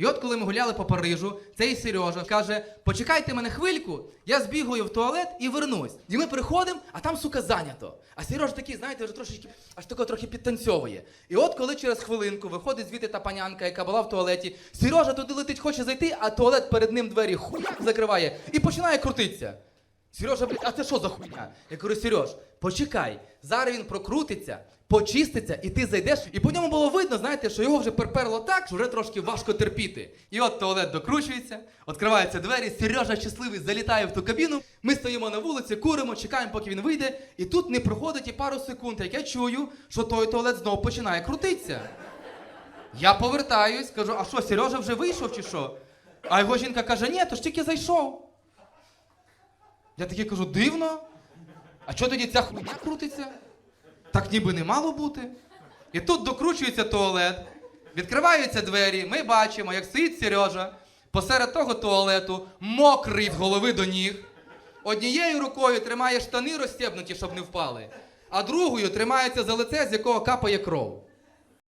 І от коли ми гуляли по Парижу, цей Сережа каже: почекайте мене хвильку, я збігаю в туалет і вернусь. І ми приходимо, а там, сука, зайнято. А Сережа такий, знаєте, вже трошечки аж тако трохи підтанцьовує. І от коли через хвилинку виходить звідти та панянка, яка була в туалеті, Сережа туди летить, хоче зайти, а туалет перед ним двері хуяк закриває і починає крутитися. Сережа, блядь, а це що за хуйня? Я кажу, Сереж, почекай, зараз він прокрутиться, почиститься, і ти зайдеш. І по ньому було видно, знаєте, що його вже перперло так, що вже трошки важко терпіти. І от туалет докручується, відкриваються двері, Сережа щасливий залітає в ту кабіну. Ми стоїмо на вулиці, куримо, чекаємо, поки він вийде. І тут не проходить і пару секунд, як я чую, що той туалет знов починає крутитися. Я повертаюсь, кажу, а що, Сережа вже вийшов чи що? А його жінка каже, ні, то ж тільки зайшов. Я таки кажу, дивно. А чого тоді ця хуйня крутиться? Так ніби не мало бути. І тут докручується туалет, відкриваються двері, ми бачимо, як стоїть Сережа посеред того туалету, мокрий з голови до ніг. Однією рукою тримає штани розстебнуті, щоб не впали, а другою тримається за лице, з якого капає кров.